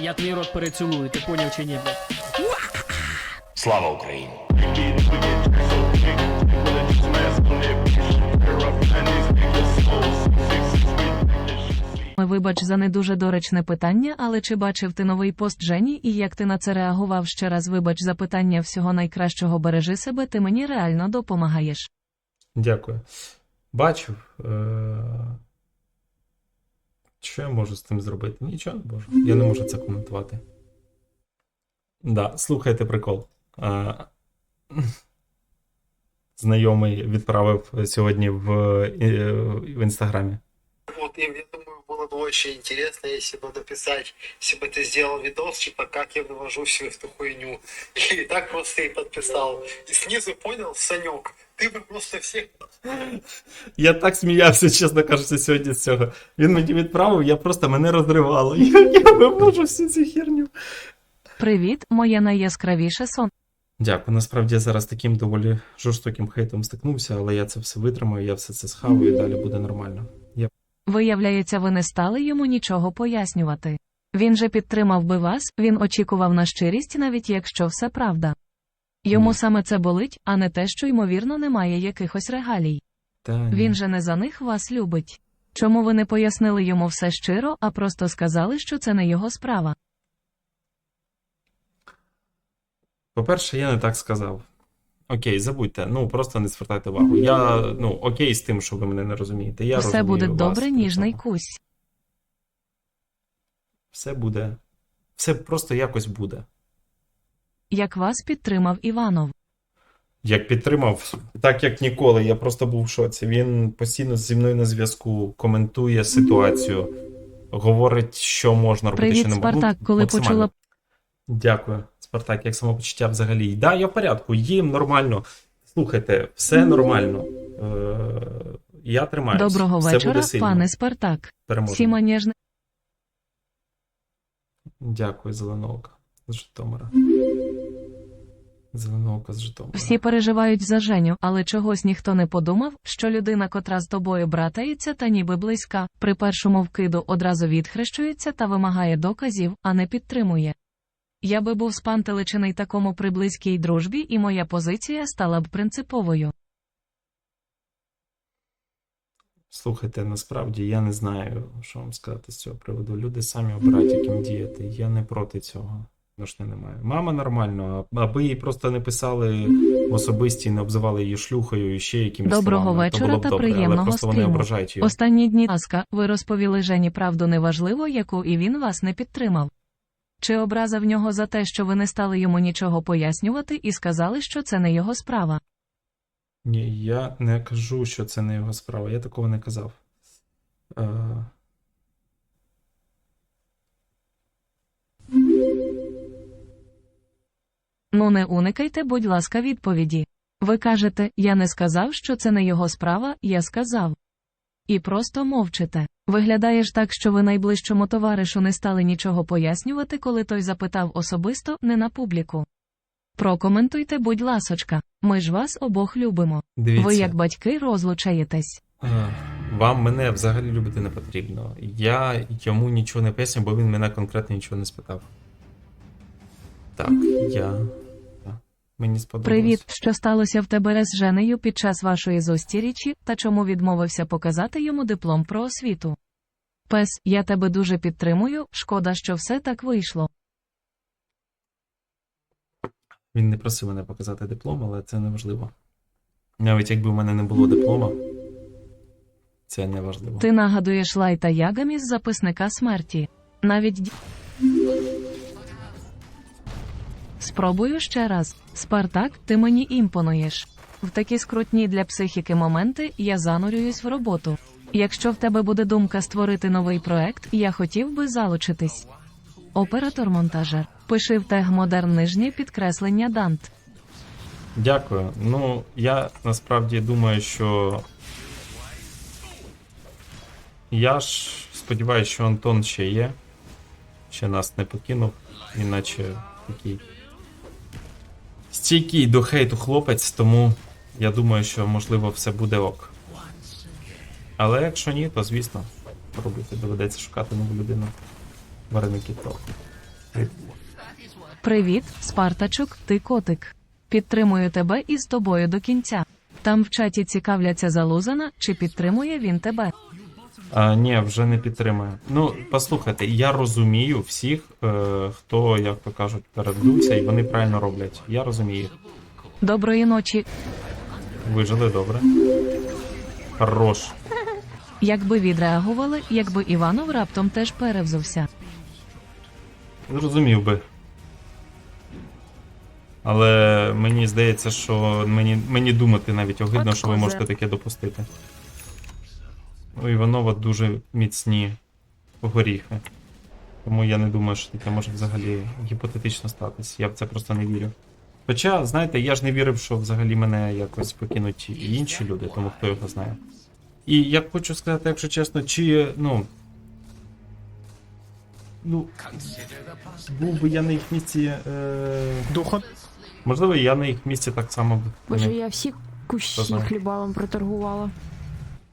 Я твій рот перецілую, ти поняв чи ні, блядь? Слава Україні! Вибач за не дуже доречне питання, але чи бачив ти новий пост Жені і як ти на це реагував ще раз? Вибач за питання всього найкращого бережи себе, ти мені реально допомагаєш. Дякую. Бачив. Е... Що я можу з цим зробити? Нічого не можу. Я не можу це коментувати. Да, слухайте прикол. А... Знайомий відправив сьогодні в, е, в інстаграмі. Вот, и я думаю, было бы очень интересно, если бы написать, если бы ты сделал видос, типа, как я вывожу всю эту хуйню. И так просто и подписал. И снизу понял, Санек, ты бы просто всех... Я так сміявся, чесно кажучи, сьогодні з цього. Він мені відправив, я просто мене розривало. Я, я вивожу всю цю херню. Привіт, моє найяскравіше сон. Дякую. Насправді я зараз таким доволі жорстоким хейтом стикнувся, але я це все витримаю, я все це схаваю і далі буде нормально. Виявляється, ви не стали йому нічого пояснювати. Він же підтримав би вас, він очікував на щирість, навіть якщо все правда. Йому Ні. саме це болить, а не те, що ймовірно немає якихось регалій. Та. Він же не за них вас любить. Чому ви не пояснили йому все щиро, а просто сказали, що це не його справа? По-перше, я не так сказав. Окей, забудьте, ну просто не звертайте увагу. Я ну окей з тим, що ви мене не розумієте. Я все розумію буде вас добре, ніжний кусь. Все буде. Все просто якось буде. Як вас підтримав Іванов. Як підтримав, так як ніколи, я просто був в шоці. Він постійно зі мною на зв'язку, коментує ситуацію, говорить, що можна робити, Привіт, що не можна. Спартак, Ну, коли почула Дякую, Спартак, як самопочуття взагалі. Да, я в порядку, їм нормально. Слухайте, все нормально. Е, я тримаюся. доброго все вечора, буде сильно. пане Спартак. Переможемо. Ніжне. Дякую, Зеленовка з Житомира. Зеленовка з Житомира. Всі переживають за Женю, але чогось ніхто не подумав, що людина, котра з тобою братається та ніби близька, при першому вкиду одразу відхрещується та вимагає доказів, а не підтримує. Я би був спантеличений такому при близькій дружбі, і моя позиція стала б принциповою. Слухайте, насправді я не знаю, що вам сказати з цього приводу. Люди самі обирають, яким діяти. Я не проти цього. Ношни немає. Мама нормально, аби їй просто не писали особисті, не обзивали її шлюхою і ще якимось Доброго словами, вечора було б та добре, приємного але просто вони ображають її. Останні дні ласка, ви розповіли Жені правду неважливо, яку і він вас не підтримав. Чи образа в нього за те, що ви не стали йому нічого пояснювати і сказали, що це не його справа? Ні, я не кажу, що це не його справа. Я такого не казав. Е... Ну не уникайте, будь ласка, відповіді. Ви кажете, я не сказав, що це не його справа, я сказав. І просто мовчите. Виглядає ж так, що ви найближчому товаришу не стали нічого пояснювати, коли той запитав особисто, не на публіку. Прокоментуйте, будь ласочка, ми ж вас обох любимо. Дивіться. Ви як батьки розлучаєтесь. Вам мене взагалі любити не потрібно. Я йому нічого не поясню, бо він мене конкретно нічого не спитав. Так, я. Мені сподобалось. Привіт, що сталося в тебе з Женею під час вашої зустрічі, та чому відмовився показати йому диплом про освіту? Пес, я тебе дуже підтримую, шкода, що все так вийшло. Він не просив мене показати диплом, але це не важливо. Навіть якби в мене не було диплома, це не важливо. Ти нагадуєш Лайта Ягамі з записника смерті. Навіть Спробую ще раз. Спартак, ти мені імпонуєш. В такі скрутні для психіки моменти я занурююсь в роботу. Якщо в тебе буде думка створити новий проект, я хотів би залучитись. Оператор-монтажер. Пиши в тег модерн нижнє підкреслення Дант. Дякую. Ну, я насправді думаю, що. Я ж сподіваюся, що Антон ще є. Ще нас не покинув, іначе такий. Стійкий до хейту хлопець, тому я думаю, що можливо все буде ок. Але якщо ні, то звісно, робити доведеться шукати нову людину. Вареники то. Привіт, Спартачок, ти котик. Підтримую тебе і з тобою до кінця. Там в чаті цікавляться залузана, чи підтримує він тебе. А, ні, вже не підтримує. Ну, послухайте, я розумію всіх, е, хто, як то кажуть, передбився, і вони правильно роблять. Я розумію. Доброї ночі. Вижили добре. Хорош. Як би відреагували, якби Іванов раптом теж перевзувся. Зрозумів би. Але мені здається, що мені, мені думати навіть огидно, що ви можете таке допустити. У Іванова дуже міцні горіхи. Тому я не думаю, що таке може взагалі гіпотетично статись. Я в це просто не вірю. Хоча, знаєте, я ж не вірив, що взагалі мене якось покинуть і інші люди, тому хто його знає. І я хочу сказати, якщо чесно, чи, ну. Ну, був би я на їх місці. Е... Духа. Можливо, я на їх місці так само б. Боже, не- я всі кущі хлібалом проторгувала.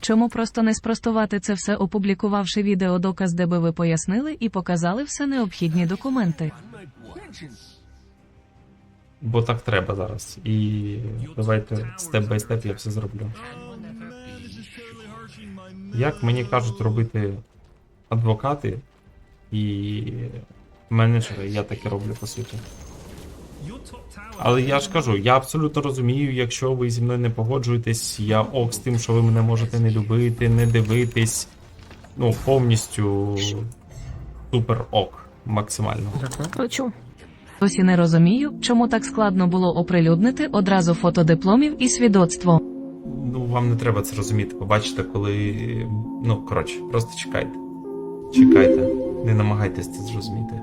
Чому просто не спростувати це все, опублікувавши відеодоказ, де би ви пояснили і показали все необхідні документи? Бо так треба зараз. І давайте степ бай степ я все зроблю. Як мені кажуть робити адвокати і менеджери, я так і роблю по суті. Але я ж кажу, я абсолютно розумію, якщо ви зі мною не погоджуєтесь, я ок з тим, що ви мене можете не любити, не дивитись. Ну, повністю супер ок, максимально. Лечу. Досі не розумію, чому так складно було оприлюднити одразу фото дипломів і свідоцтво. Ну, вам не треба це розуміти. Побачите, коли. Ну, коротше, просто чекайте. Чекайте, не намагайтесь це зрозуміти.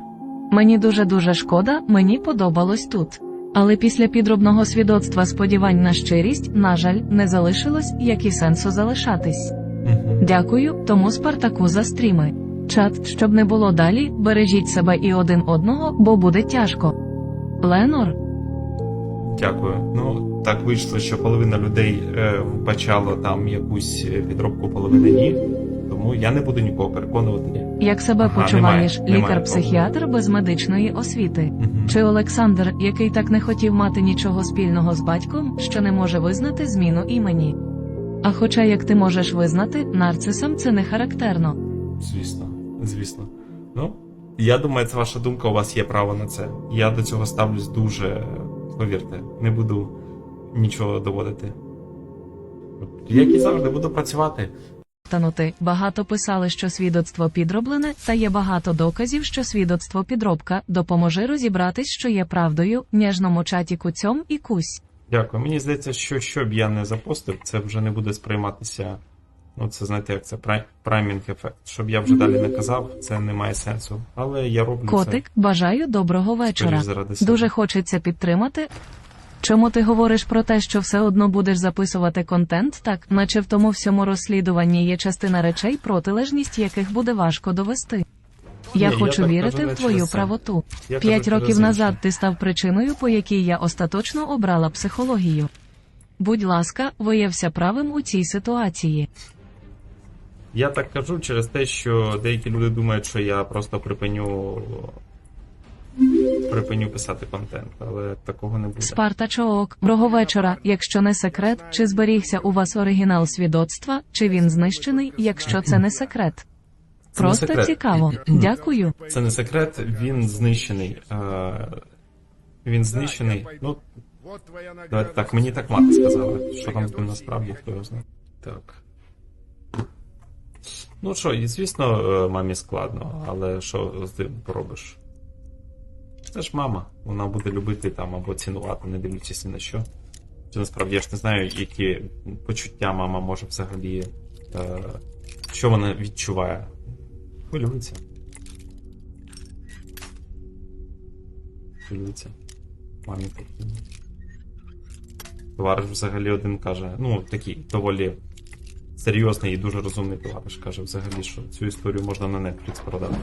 Мені дуже дуже шкода, мені подобалось тут. Але після підробного свідоцтва сподівань на щирість, на жаль, не залишилось, як і сенсу залишатись. Дякую, тому Спартаку за стріми. Чат, щоб не було далі, бережіть себе і один одного, бо буде тяжко. Ленор, Дякую. Ну, так вийшло, що половина людей е, вбачало там якусь е, підробку, половина ні. Тому я не буду нікого переконувати. як себе Ага, почуваєш, лікар-психіатр без медичної освіти? Угу. Чи Олександр, який так не хотів мати нічого спільного з батьком, що не може визнати зміну імені? А хоча, як ти можеш визнати, нарцисам це не характерно. Звісно, звісно. Ну, я думаю, це ваша думка, у вас є право на це. Я до цього ставлюсь дуже, повірте, не буду нічого доводити. Як і завжди, буду працювати. Танути багато писали, що свідоцтво підроблене, та є багато доказів, що свідоцтво підробка. Допоможи розібратись, що є правдою, ніжному чаті куцьом і кусь. Дякую. Мені здається, що що б я не запостив, це вже не буде сприйматися. Ну, це знаєте, як це прай- праймінг ефект. Щоб я вже далі не казав, це не має сенсу. Але я роблю Котик, бажаю доброго вечора. заради. Дуже хочеться підтримати. Чому ти говориш про те, що все одно будеш записувати контент, так наче в тому всьому розслідуванні є частина речей, протилежність яких буде важко довести. Я Ні, хочу так вірити кажу в твою це. правоту. Я П'ять кажу років назад ти став причиною, по якій я остаточно обрала психологію. Будь ласка, виявся правим у цій ситуації. Я так кажу через те, що деякі люди думають, що я просто припиню. Припиню писати контент, але такого не буде. Спартачоок, доброго вечора. Якщо не секрет, чи зберігся у вас оригінал свідоцтва, чи він знищений, якщо це не секрет? Це не Просто секрет. цікаво. Дякую. Це не секрет, він знищений. Е, він знищений. Ну, давайте так, мені так мати сказала. Що там з ним насправді, хто його знає. Так. Ну що, і звісно, е, мамі складно, але що з ним поробиш? Це ж мама. Вона буде любити там або цінувати, не дивлячись ні на що. Чи насправді я ж не знаю, які почуття мама може взагалі. Е, що вона відчуває. Хвилюється. Хвилюється. Мамі потрібно. Товариш взагалі один каже, ну такий доволі серйозний і дуже розумний товариш каже взагалі, що цю історію можна на Netflix продати.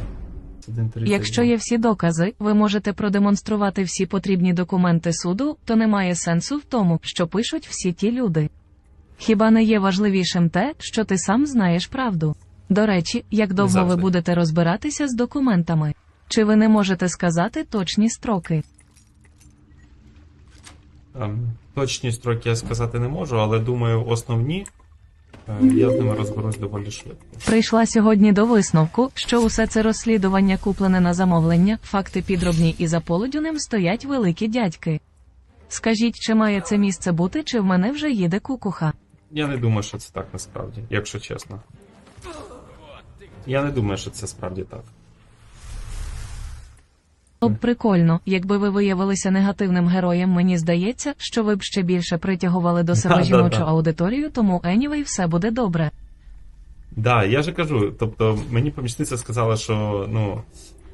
Якщо є всі докази, ви можете продемонструвати всі потрібні документи суду, то немає сенсу в тому, що пишуть всі ті люди. Хіба не є важливішим те, що ти сам знаєш правду? До речі, як довго ви будете розбиратися з документами? Чи ви не можете сказати точні строки? Ем, Точні строки я сказати не можу, але думаю, основні я з ними розберусь доволі швидко. Прийшла сьогодні до висновку, що усе це розслідування куплене на замовлення, факти підробні і за полудюнем стоять великі дядьки. Скажіть, чи має це місце бути, чи в мене вже їде кукуха? Я не думаю, що це так насправді, якщо чесно. Я не думаю, що це справді так. Б прикольно, якби ви виявилися негативним героєм, мені здається, що ви б ще більше притягували до себе Да-да-да. жіночу аудиторію, тому anyway, все буде добре. Да, я же кажу, тобто мені помічниця сказала, що ну,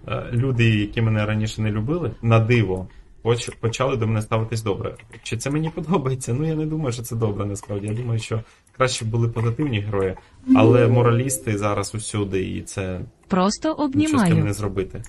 е, люди, які мене раніше не любили, на диво, поч- почали до мене ставитись добре. Чи це мені подобається? Ну я не думаю, що це добре насправді. Я думаю, що краще були позитивні герої, але моралісти зараз усюди, і це Просто нічого з тим обнімаю. не зробити.